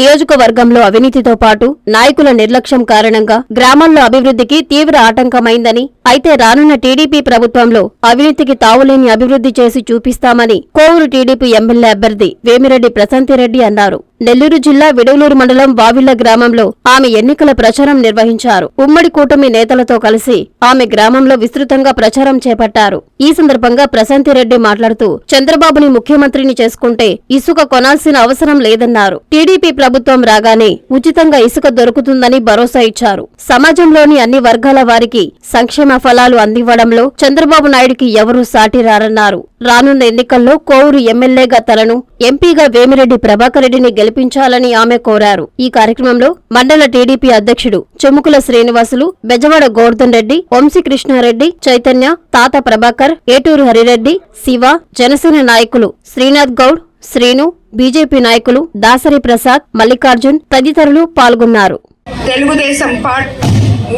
నియోజకవర్గంలో అవినీతితో పాటు నాయకుల నిర్లక్ష్యం కారణంగా గ్రామాల్లో అభివృద్ధికి తీవ్ర ఆటంకమైందని అయితే రానున్న టీడీపీ ప్రభుత్వంలో అవినీతికి తావులేని అభివృద్ధి చేసి చూపిస్తామని కోవూరు టీడీపీ ఎమ్మెల్యే అభ్యర్థి వేమిరెడ్డి ప్రశాంతిరెడ్డి అన్నారు. నెల్లూరు జిల్లా విడవలూరు మండలం వావిళ్ళ గ్రామంలో ఆమె ఎన్నికల ప్రచారం నిర్వహించారు. ఉమ్మడి కూటమి నేతలతో కలిసి ఆమె గ్రామంలో విస్తృతంగా ప్రచారం చేపట్టారు. ఈ సందర్భంగా ప్రశాంతిరెడ్డి మాట్లాడుతూ చంద్రబాబుని ముఖ్యమంత్రిని చేసుకుంటే ఇసుక కొనాల్సిన అవసరం లేదన్నారు. టీడీపీ ప్రభుత్వం రాగానే ఉచితంగా ఇసుక దొరుకుతుందని భరోసా ఇచ్చారు. సమాజంలోని అన్ని వర్గాల వారికి సంక్షేమ ఫలాలు అందివ్వడంలో చంద్రబాబు నాయుడికి ఎవరూ సాటిరారన్నారు రానున్న ఎన్నికల్లో కోవూరు ఎమ్మెల్యేగా తనను ఎంపీగా వేమిరెడ్డి ప్రభాకర్ రెడ్డిని గెలిపించాలని ఆమె కోరారు. ఈ కార్యక్రమంలో మండల టీడీపీ అధ్యక్షుడు చెముకుల శ్రీనివాసులు బెజవాడ గోవర్ధన్ రెడ్డి వంశీకృష్ణారెడ్డి చైతన్య తాత ప్రభాకర్ ఏటూరు హరిరెడ్డి శివ జనసేన నాయకులు శ్రీనాథ్ గౌడ్ శ్రీను బీజేపీ నాయకులు దాసరి ప్రసాద్ మల్లికార్జున్ తదితరులు పాల్గొన్నారు. తెలుగుదేశం పార్ట్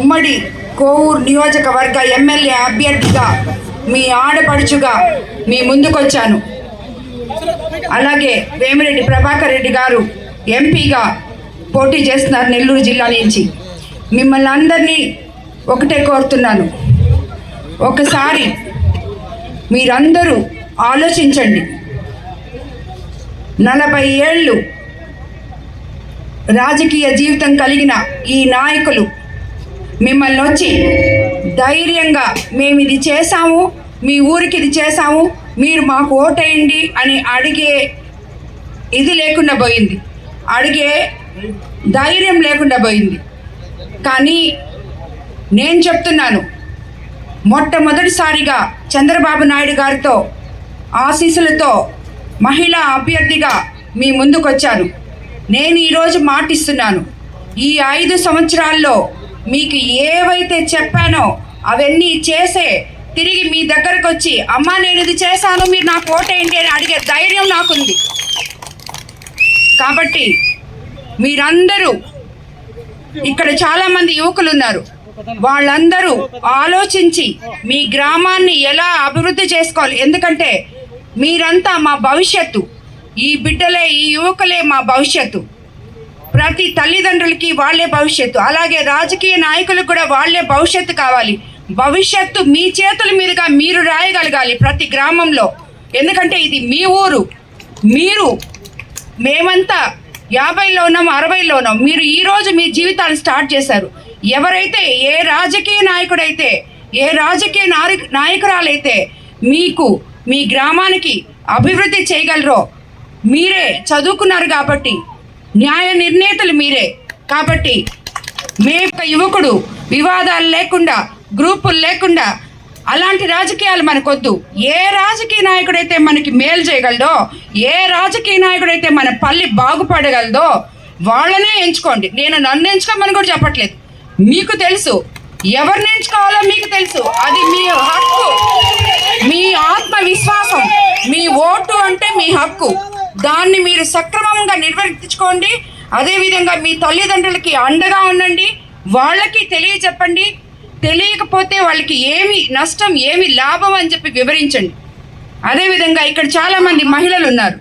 ఉమ్మడి కోవూరు నియోజకవర్గ ఎమ్మెల్యే అభ్యర్థిగా మీ ఆడపడుచుగా మీ ముందుకొచ్చాను. అలాగే వేమిరెడ్డి ప్రభాకర్ రెడ్డి గారు ఎంపీగా పోటీ చేస్తున్నారు నెల్లూరు జిల్లా నుంచి. మిమ్మల్ని అందరినీ ఒకటే కోరుతున్నాను. ఒకసారి మీరందరూ ఆలోచించండి. నలభై ఏళ్ళు రాజకీయ జీవితం కలిగిన ఈ నాయకులు మిమ్మల్ని వచ్చి ధైర్యంగా మేము ఇది చేశాము మీ ఊరికి ఇది చేశాము మీరు మాకు ఓటేయండి అని అడిగే ఇది లేకుండా పోయింది. అడిగే ధైర్యం లేకుండా పోయింది. కానీ నేను చెప్తున్నాను మొట్టమొదటిసారిగా చంద్రబాబు నాయుడు గారితో ఆశీస్సులతో మహిళా అభ్యర్థిగా మీ ముందుకొచ్చాను. నేను ఈరోజు మాటిస్తున్నాను. ఈ ఐదు సంవత్సరాల్లో మీకు ఏవైతే చెప్పానో అవన్నీ చేసే తిరిగి మీ దగ్గరకు వచ్చి అమ్మ నేను ఇది చేశాను మీరు నాకు ఓటేయండి అని అడిగే ధైర్యం నాకుంది. కాబట్టి మీరందరూ ఇక్కడ చాలామంది యువకులు ఉన్నారు వాళ్ళందరూ ఆలోచించి మీ గ్రామాన్ని ఎలా అభివృద్ధి చేసుకోవాలి? ఎందుకంటే మీరంతా మా భవిష్యత్తు. ఈ బిడ్డలే ఈ యువకులే మా భవిష్యత్తు. ప్రతి తల్లిదండ్రులకి వాళ్ళే భవిష్యత్తు. అలాగే రాజకీయ నాయకులకు కూడా వాళ్ళే భవిష్యత్తు కావాలి. భవిష్యత్తు మీ చేతుల మీదుగా మీరు రాయగలగాలి ప్రతి గ్రామంలో. ఎందుకంటే ఇది మీ ఊరు. మీరు మేమంతా యాభైలో ఉన్నాం అరవైలో ఉన్నాం. మీరు ఈరోజు మీ జీవితాలు స్టార్ట్ చేశారు. ఎవరైతే ఏ రాజకీయ నాయకుడైతే ఏ రాజకీయ నాయకురాలైతే మీకు మీ గ్రామానికి అభివృద్ధి చేయగలరో మీరే చదువుకున్నారు కాబట్టి న్యాయ నిర్ణేతలు మీరే కాబట్టి మే యొక్క యువకుడు వివాదాలు లేకుండా గ్రూపులు లేకుండా అలాంటి రాజకీయాలు మనకొద్దు. ఏ రాజకీయ నాయకుడైతే మనకి మేలు చేయగలదో ఏ రాజకీయ నాయకుడైతే మన పల్లి బాగుపడగలదో వాళ్ళనే ఎంచుకోండి. నేను నన్ను ఎంచుకోమని కూడా చెప్పట్లేదు. మీకు తెలుసు. ఎవరిని ఎంచుకోవాలో మీకు తెలుసు. అది మీ హక్కు. మీ ఆత్మవిశ్వాసం మీ ఓటు అంటే మీ హక్కు. దాన్ని మీరు సక్రమంగా నిర్వర్తించుకోండి. అదేవిధంగా మీ తల్లిదండ్రులకి అండగా ఉండండి. వాళ్ళకి తెలియచెప్పండి. తెలియకపోతే వాళ్ళకి ఏమి నష్టం ఏమి లాభం అని చెప్పి వివరించండి. అదేవిధంగా ఇక్కడ చాలామంది మహిళలు ఉన్నారు.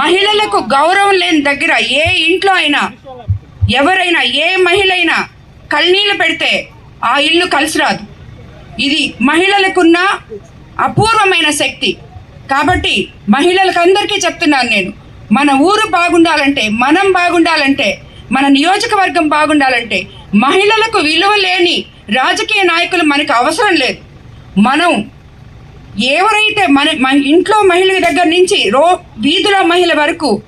మహిళలకు గౌరవం లేని దగ్గర ఏ ఇంట్లో అయినా ఎవరైనా ఏ మహిళ అయినా కన్నీళ్ళు పెడితే ఆ ఇల్లు కలిసి రాదు. ఇది మహిళలకున్న అపూర్వమైన శక్తి. కాబట్టి మహిళలకు అందరికీ చెప్తున్నాను నేను మన ఊరు బాగుండాలంటే మనం బాగుండాలంటే మన నియోజకవర్గం బాగుండాలంటే మహిళలకు విలువ లేని రాజకీయ నాయకులు మనకు అవసరం లేదు. మనం ఎవరైతే మన మన ఇంట్లో మహిళల దగ్గర నుంచి రో వీధుల మహిళ వరకు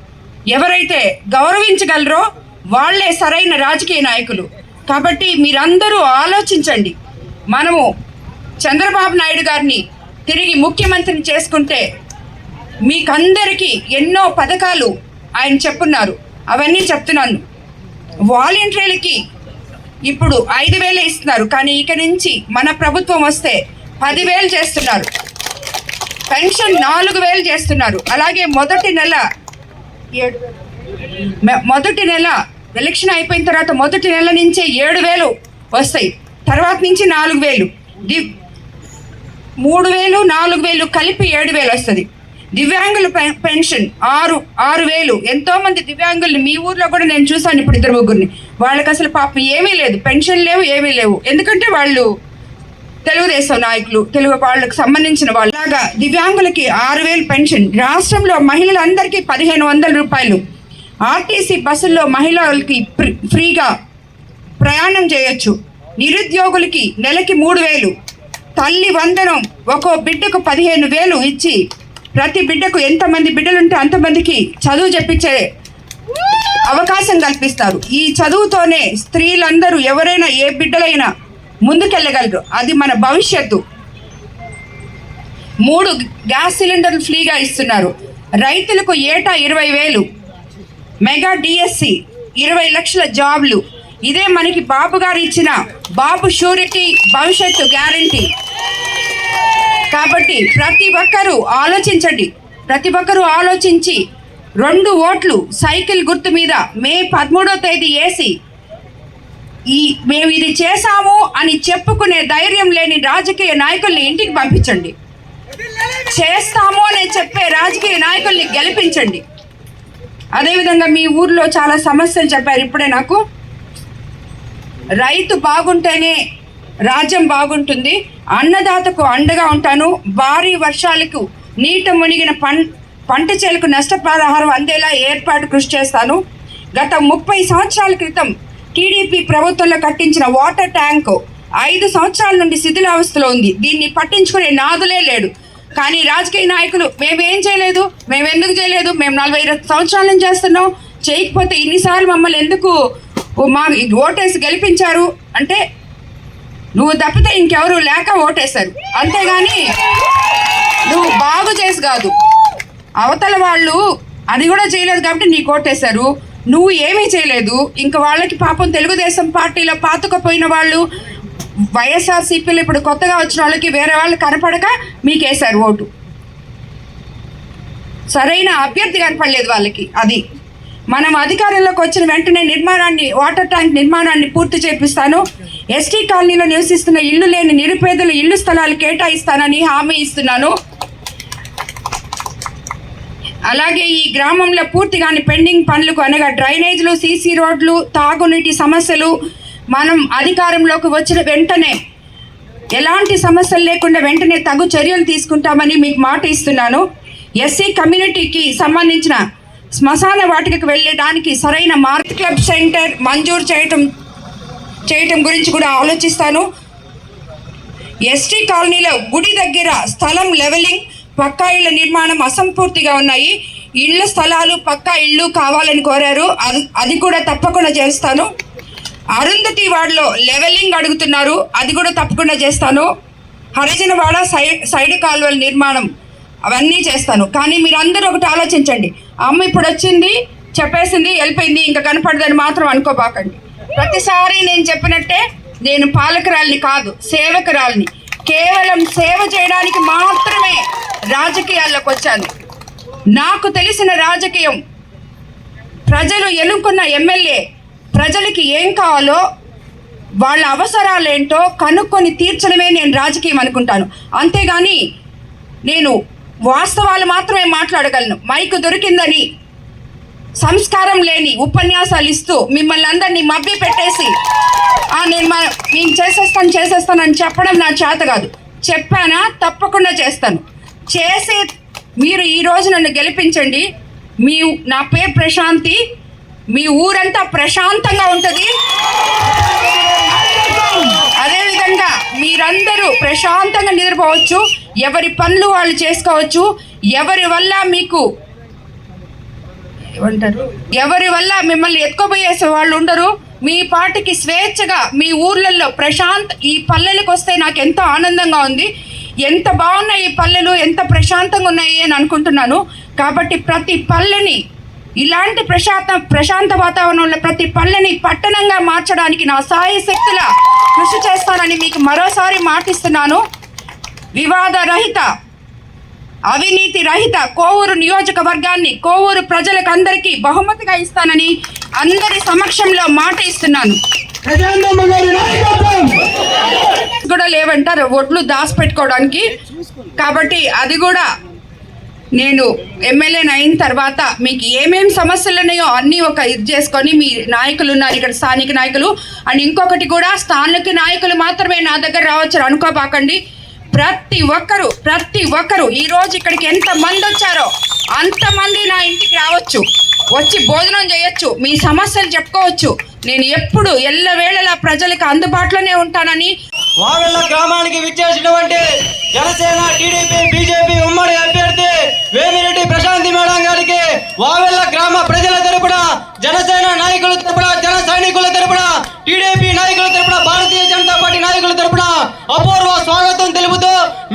ఎవరైతే గౌరవించగలరో వాళ్ళే సరైన రాజకీయ నాయకులు. కాబట్టి మీరందరూ ఆలోచించండి. మనము చంద్రబాబు నాయుడు గారిని తిరిగి ముఖ్యమంత్రిని చేసుకుంటే మీకందరికీ ఎన్నో పథకాలు ఆయన చెప్పున్నారు. అవన్నీ చెప్తున్నాను. వాలంటీర్లకి ఇప్పుడు ఐదు వేలు ఇస్తున్నారు. కానీ ఇక నుంచి మన ప్రభుత్వం వస్తే పదివేలు చేస్తున్నారు. పెన్షన్ నాలుగు వేలు చేస్తున్నారు. అలాగే మొదటి నెల మొదటి నెల ఎలక్షన్ అయిపోయిన తర్వాత మొదటి నెల నుంచే ఏడు వేలు వస్తాయి. తర్వాత నుంచి నాలుగు వేలు. మూడు వేలు నాలుగు వేలు కలిపి ఏడు వేలు వస్తుంది. దివ్యాంగుల పెన్షన్ ఆరు ఆరు వేలు ఎంతో మంది దివ్యాంగుల్ని మీ ఊర్లో కూడా నేను చూశాను ఇప్పుడు ఇద్దరు ముగ్గురిని. వాళ్ళకి అసలు పాపం ఏమీ లేదు. పెన్షన్ లేవు ఏమీ లేవు. ఎందుకంటే వాళ్ళు తెలుగుదేశం నాయకులు తెలుగు వాళ్ళకు సంబంధించిన వాళ్ళు. లాగా దివ్యాంగులకి ఆరు వేలు పెన్షన్. రాష్ట్రంలో మహిళలందరికీ పదిహేను వందల రూపాయలు. ఆర్టీసీ బస్సుల్లో మహిళలకి ఫ్రీగా ప్రయాణం చేయొచ్చు. నిరుద్యోగులకి నెలకి మూడు వేలు తల్లి వందనం. ఒక్కో బిడ్డకు పదిహేను వేలు ఇచ్చి ప్రతి బిడ్డకు ఎంతమంది బిడ్డలుంటే అంతమందికి చదువు చెప్పించే అవకాశం కల్పిస్తారు. ఈ చదువుతోనే స్త్రీలందరూ ఎవరైనా ఏ బిడ్డలైనా ముందుకెళ్ళగలరు. అది మన భవిష్యత్తు. మూడు గ్యాస్ సిలిండర్లు ఫ్రీగా ఇస్తున్నారు. రైతులకు ఏటా ఇరవై వేలు. మెగా డిఎస్సి ఇరవై లక్షల జాబ్లు. ఇదే మనకి బాబు గారు ఇచ్చిన బాబు షూరిటీ భవిష్యత్తు గ్యారంటీ. కాబట్టి ప్రతి ఒక్కరూ ఆలోచించండి. ప్రతి ఒక్కరూ ఆలోచించి రెండు ఓట్లు సైకిల్ గుర్తు మీద మే పదమూడో తేదీ వేసి ఈ మేము ఇది చేశాము అని చెప్పుకునే ధైర్యం లేని రాజకీయ నాయకుల్ని ఇంటికి పంపించండి. చేస్తాము అని చెప్పే రాజకీయ నాయకుల్ని గెలిపించండి. అదేవిధంగా మీ ఊర్లో చాలా సమస్యలు చెప్పారు ఇప్పుడే నాకు. రైతు బాగుంటేనే రాజ్యం బాగుంటుంది. అన్నదాతకు అండగా ఉంటాను. భారీ వర్షాలకు నీట మునిగిన పం పంట చేలకు నష్టపరిహారం అందేలా ఏర్పాటు కృషి చేస్తాను. గత ముప్పై సంవత్సరాల క్రితం టీడీపీ ప్రభుత్వంలో కట్టించిన వాటర్ ట్యాంకు ఐదు సంవత్సరాల నుండి శిథిలావస్థలో ఉంది. దీన్ని పట్టించుకునే నాదులే లేడు. కానీ రాజకీయ నాయకులు మేమేం చేయలేదు? మేము ఎందుకు చేయలేదు? మేము నలభై సంవత్సరాల నుంచి చేస్తున్నాం. చేయకపోతే ఇన్నిసార్లు మమ్మల్ని ఎందుకు మా ఓటేసి గెలిపించారు అంటే నువ్వు తప్పితే ఇంకెవరు లేక ఓటేశారు. అంతేగాని నువ్వు బాగు చేసి కాదు. అవతల వాళ్ళు అది కూడా చేయలేదు కాబట్టి నీకు ఓటేశారు. నువ్వు ఏమీ చేయలేదు. ఇంకా వాళ్ళకి పాపం తెలుగుదేశం పార్టీలో పాతుకపోయిన వాళ్ళు వైఎస్ఆర్సీపీలో ఇప్పుడు కొత్తగా వచ్చిన వాళ్ళకి వేరే వాళ్ళు కనపడక మీకు వేశారు ఓటు. సరైన అభ్యర్థి కనపడలేదు వాళ్ళకి అది. మనం అధికారంలోకి వచ్చిన వెంటనే నిర్మాణాన్ని వాటర్ ట్యాంక్ నిర్మాణాన్ని పూర్తి చేపిస్తాను. ఎస్టీ కాలనీలో నివసిస్తున్న ఇల్లు లేని నిరుపేదలు ఇల్లు స్థలాలు కేటాయిస్తానని హామీ ఇస్తున్నాను. అలాగే ఈ గ్రామంలో పూర్తిగాని పెండింగ్ పనులకు అనగా డ్రైనేజ్లు సీసీ రోడ్లు తాగునీటి సమస్యలు మనం అధికారంలోకి వచ్చిన వెంటనే ఎలాంటి సమస్యలు లేకుండా వెంటనే తగు చర్యలు తీసుకుంటామని మీకు మాట ఇస్తున్నాను. ఎస్సీ కమ్యూనిటీకి సంబంధించిన శ్మశాన వాటికకు వెళ్ళడానికి సరైన మార్క్ క్లబ్ సెంటర్ మంజూరు చేయటం చేయటం గురించి కూడా ఆలోచిస్తాను. ఎస్టీ కాలనీలో గుడి దగ్గర స్థలం లెవెలింగ్ పక్కా ఇళ్ళ నిర్మాణం అసంపూర్తిగా ఉన్నాయి. ఇళ్ళ స్థలాలు పక్కా ఇళ్ళు కావాలని కోరారు. అది అది కూడా తప్పకుండా చేస్తాను. అరుంధతి వాడలో లెవెలింగ్ అడుగుతున్నారు. అది కూడా తప్పకుండా చేస్తాను. హరిజనవాడ సైడ్ సైడ్ కాలువల నిర్మాణం అవన్నీ చేస్తాను. కానీ మీరందరూ ఒకటి ఆలోచించండి. అమ్మ ఇప్పుడు వచ్చింది చెప్పేసింది వెళ్ళిపోయింది ఇంకా కనపడదని మాత్రం అనుకోబాకండి. ప్రతిసారి నేను చెప్పినట్టే నేను పాలకురాలిని కాదు సేవకురాలిని. కేవలం సేవ చేయడానికి మాత్రమే రాజకీయాల్లోకి వచ్చాను. నాకు తెలిసిన రాజకీయం ప్రజలు ఎన్నుకున్న ఎమ్మెల్యే ప్రజలకి ఏం కావాలో వాళ్ళ అవసరాలేంటో కనుక్కొని తీర్చడమే నేను రాజకీయం అనుకుంటాను. అంతేగాని నేను వాస్తవాలు మాత్రమే మాట్లాడగలను. మైకు దొరికిందని సంస్కారం లేని ఉపన్యాసాలు ఇస్తూ మిమ్మల్ని అందరినీ మభ్య పెట్టేసి "ఆ, నేను మా నేను చేసేస్తాను చేసేస్తాను అని చెప్పడం నా చేత కాదు. చెప్పానా? తప్పకుండా చేస్తాను. చేసే మీరు ఈ రోజు నన్ను గెలిపించండి. మీ నా పేరు ప్రశాంతి. మీ ఊరంతా ప్రశాంతంగా ఉంటుంది. అదేవిధంగా మీరందరూ ప్రశాంతంగా నిద్రపోవచ్చు. ఎవరి పనులు వాళ్ళు చేసుకోవచ్చు ఎవరి వల్ల మీకు ఏమంటారు? ఎవరి వల్ల మిమ్మల్ని ఎత్తుకోబోయేసే వాళ్ళు ఉండరు. మీ పాటికి స్వేచ్ఛగా మీ ఊర్లలో ప్రశాంత్ ఈ పల్లెలకు వస్తే నాకు ఎంతో ఆనందంగా ఉంది. ఎంత బాగున్నాయి ఈ పల్లెలు ఎంత ప్రశాంతంగా ఉన్నాయి అని అనుకుంటున్నాను. కాబట్టి ప్రతి పల్లెని ఇలాంటి ప్రశాంత ప్రశాంత వాతావరణంలో ప్రతి పల్లెని పట్టణంగా మార్చడానికి నా సాయి శక్తుల కృషి చేస్తానని మీకు మరోసారి మాటిస్తున్నాను. వివాద రహిత అవినీతి రహిత కోవూరు నియోజకవర్గాన్ని కోవూరు ప్రజలకు అందరికీ బహుమతిగా ఇస్తానని అందరి సమక్షంలో మాట ఇస్తున్నాను. కూడా లేవంటారు ఒడ్లు దాచిపెట్టుకోవడానికి. కాబట్టి అది కూడా నేను ఎమ్మెల్యేని అయిన తర్వాత మీకు ఏమేం సమస్యలు ఉన్నాయో అన్నీ ఒక ఇది చేసుకొని మీ నాయకులు ఉన్నారు ఇక్కడ స్థానిక నాయకులు. అండ్ ఇంకొకటి కూడా స్థానిక నాయకులు మాత్రమే నా దగ్గర రావచ్చు అనుకోపాకండి ప్రతి ఒక్కరు ప్రతి ఒక్కరు ఈ రోజు ఇక్కడికి ఎంత మంది వచ్చారో అంతమంది నా ఇంటికి రావచ్చు. వచ్చి భోజనం చేయొచ్చు. మీ సమస్యలు చెప్పుకోవచ్చు. నేను ఎప్పుడు ఎల్లవేళలా ప్రజలకు అందుబాటులోనే ఉంటానని వావెళ్ళ గ్రామానికి విచ్చేసినటువంటి జనసేన టీడీపీ బీజేపీ ఉమ్మడి అభ్యర్థి వేమిరెడ్డి ప్రశాంతి మేడం గారికి వావెళ్ళ గ్రామ ప్రజల తరపున జనసేన నాయకుల తరపున జన సైనికుల తరపున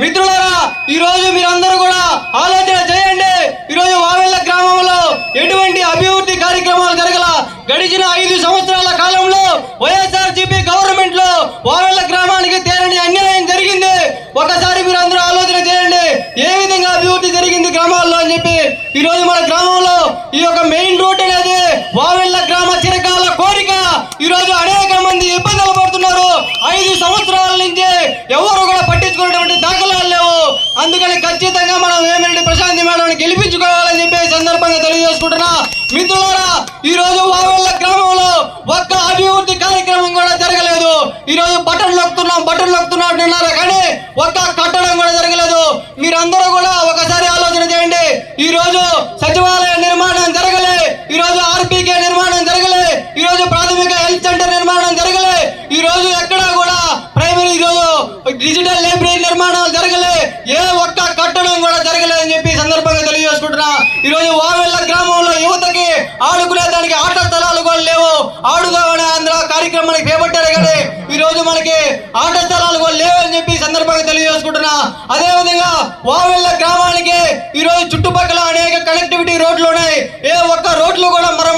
మిత్రులారా ఈ రోజు మీరందరూ కూడా ఆలోచన చేయండి. ఈ రోజు వావెల్ల గ్రామంలో ఎటువంటి అభివృద్ధి కార్యక్రమాలు జరగల గడిచిన ఐదు సంవత్సరాల కాలంలో వైఎస్ఆర్ సిపి గవర్నమెంట్లో వావెల్ల గ్రామానికి తేలని అన్యాయం జరిగింది. ఒకసారి మీరు అందరూ ఆలోచన చేయండి. ఏ విధంగా అభివృద్ధి జరిగింది గ్రామాల్లో అని చెప్పి. ఈ రోజు మన గ్రామంలో ఈ యొక్క మెయిన్ రోడ్ అనేది వావెల్ల గ్రామ చిరకాల కోరిక ఈ రోజు అనేక మంది ఇబ్బందులు పడుతున్నారు. ఐదు సంవత్సరాల నుంచి ఎవరు కూడా పట్టించుకున్నటువంటి దాఖలాలు లేవు. అందుకని ఖచ్చితంగా మనం వేమిరెడ్డి ప్రశాంతి మేడం గెలిపించుకోవాలని చెప్పి సందర్భంగా తెలియజేసుకుంటున్నా. మిత్రులారా ఈ రోజు గ్రామంలో ఒక్క అభివృద్ధి కార్యక్రమం కూడా జరగలేదు. ఈ రోజు బటన్ నొక్కుతున్నాం బట్టలు నొక్కుతున్నాం అంటున్నారు కానీ ఒక్క కట్టడం కూడా జరగలేదు. మీరందరూ కూడా ఒకసారి ఆలోచన చేయండి. ఈ రోజు సచివాలయ నిర్మాణం జరగలే ఈ రోజు ఆర్బీకే నిర్మాణం జరగలే ఈ రోజు ప్రాథమిక హెల్త్ సెంటర్ నిర్మాణం జరగలే ఈ రోజు ఎక్కడా కూడా ప్రైమరీ ఈ రోజు డిజిటల్ లైబ్రరీ నిర్మాణాలు జరగలే ఏ ఒక్క కట్టడం కూడా జరగలేదు అని చెప్పి ఈ సందర్భంగా తెలియజేసుకుంటున్నా ఈ రోజు వావెల్ల గ్రామంలో యువతకి ఆడుకునే దానికి ఆట స్థలాలు కూడా లేవు. ఆడుకోవనే అందులో కార్యక్రమానికి చేపట్టారు కానీ ఈ రోజు మనకి ఆట స్థలాలు కూడా లేవు అని చెప్పి సందర్భంగా తెలియజేసుకుంటున్నా. అదే విధంగా గ్రామానికి ఈ రోజు చుట్టుపక్కల అనేక కనెక్టివిటీ రోడ్లు ఉన్నాయి. ఏ ఒక్క రోడ్లు కూడా మరో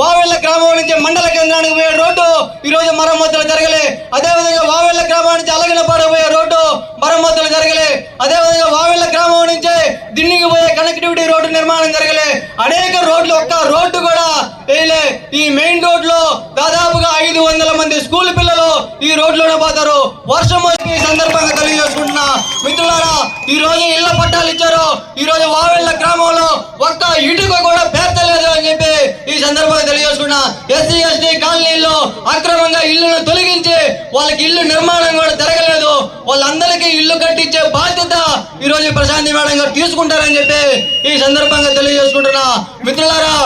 వావెళ్ళ గ్రామం నుంచి మండల కేంద్రానికి పోయే రోడ్డు ఈరోజు మరమ్మతులు జరగలే. అదే విధంగా గ్రామం నుంచి అలగినపాడు పోయే రోడ్డు మరమ్మతులు జరగలే. అదే విధంగా గ్రామం నుంచి దిన్నికి పోయే కనెక్టివిటీ రోడ్డు నిర్మాణం జరగలే. అనేక రోడ్లు ఒక్క రోడ్డు కూడా వేయలే. ఈ మెయిన్ రోడ్లో దాదాపుగా ఐదు వందల మంది స్కూల్ పిల్లలు ఈ రోడ్లోనే పోతారు. వర్షం వచ్చి ఈ సందర్భంగా తెలియజేసుకుంటున్నా. మిత్రులారా ఈ రోజు ఇళ్ళ పట్టాలు ఇచ్చారు. ఈ రోజు వావెళ్ళ గ్రామంలో ఒక్క ఇటుక కూడా పేర్చలేదు అని చెప్పి ఈ సందర్భంగా తెలియజేసుకున్నా ఎస్సీ ఎస్టీ కాలనీల్లో అక్రమంగా ఇల్లును తొలగించి వాళ్ళకి ఇల్లు నిర్మాణం కూడా జరగలేదు వాళ్ళందరికీ ఇల్లు కట్టించే బాధ్యత ఈరోజు ప్రశాంతి మేడం గారు తీసుకుంటారని చెప్పి ఈ సందర్భంగా తెలియజేసుకుంటున్నా మిత్రులారా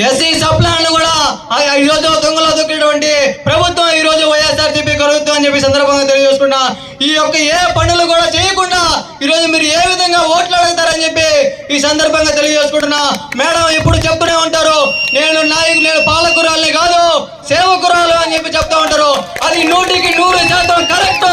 ఎస్సీ సప్లాన్ కూడా ఆ- ఈ రోజు దొంగలో దొక్కినటువంటి ప్రభుత్వం ఈ రోజు వైఎస్ఆర్ కలుగుతుంది అని చెప్పి సందర్భంగా తెలియజేసుకున్నా. ఈ యొక్క ఏ పనులు కూడా చేయకుండా ఈ రోజు మీరు ఏ విధంగా ఓట్లు అడుగుతారని చెప్పి ఈ సందర్భంగా తెలియజేసుకుంటున్నా. మేడం ఇప్పుడు చెప్తూనే ఉంటారు. నేను నాయకు నేను పాలకురాల్ని కాదు. సేవకురాలు అని చెప్పి చెప్తా ఉంటారు. అది నూటికి నూరు శాతం కరెక్ట్.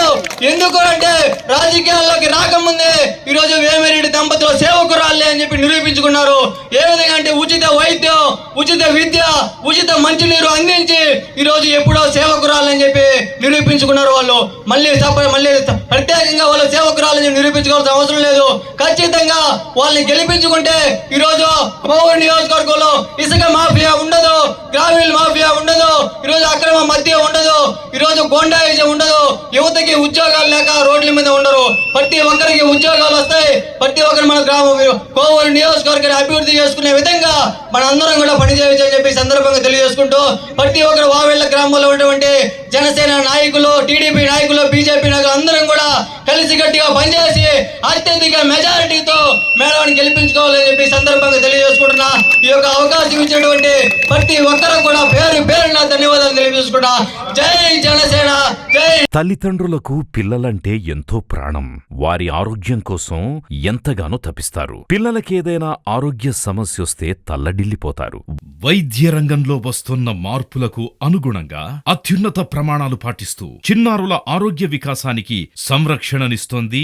ఎందుకు అంటే రాజకీయాల్లోకి రాకముందే ఈ రోజు వేమిరెడ్డి దంపతులు సేవకురాలే అని చెప్పి నిరూపించుకున్నారు. ఏ విధంగా అంటే ఉచిత వైద్యం ఉచిత విద్య ఉచిత మంచినీరు అందించి ఈ రోజు ఎప్పుడో సేవకురాలని చెప్పి నిరూపించుకున్నారు వాళ్ళు. మళ్ళీ మళ్ళీ ప్రత్యేకంగా వాళ్ళు సేవకురాలని చెప్పి నిరూపించుకోవాల్సిన అవసరం లేదు. ఖచ్చితంగా వాళ్ళని గెలిపించుకుంటే ఈరోజు రోజు కోవూరు నియోజకవర్గంలో ఇసుక మాఫియా ఉండదు గ్రామీణ మాఫియా ఉండదు ఈ రోజు అక్రమ మధ్య ఉండదు. ఈ రోజు గోండాయిజం ఉండదు. యువతకి ఉద్యోగాలు లేక రోడ్ల మీద ఉండరు. ప్రతి ఒక్కరికి ఉద్యోగాలు వస్తాయి. ప్రతి ఒక్కరు మన గ్రామం కోవూరు నియోజకవర్గాన్ని అభివృద్ధి చేసుకునే విధంగా మన అందరం కూడా పనిచేయచ్చు అని చెప్పి సందర్భంగా తెలియజేసుకుంటూ ప్రతి ఒక్కరు వావెళ్ళ గ్రామంలో ఉన్నటువంటి జనసేన నాయకులు టీడీపీ నాయకులు బీజేపీ నాయకులు అందరం కూడా కలిసి గట్టిగా పనిచేసి అత్యధిక మెజారిటీతో మేళాన్ని గెలిపించుకోవాలని చెప్పి సందర్భంగా తెలియజేసుకుంటున్నా. ఈ యొక్క అవకాశం ఇచ్చినటువంటి ప్రతి ఒక్కరు కూడా పేరు పేరున ధన్యవాదాలు తెలియజేసుకుంటా. జై జనసేన జై తల్లిదండ్రులకు పిల్లలంటే ఎంతో ప్రాణం. వారి ఆరోగ్యం కోసం ఎంతగానో తపిస్తారు. పిల్లలకేదైనా ఆరోగ్య సమస్యొస్తే తల్లడిల్లిపోతారు. వైద్య రంగంలో వస్తున్న మార్పులకు అనుగుణంగా అత్యున్నత ప్రమాణాలు పాటిస్తూ చిన్నారుల ఆరోగ్య వికాసానికి సంరక్షణనిస్తోంది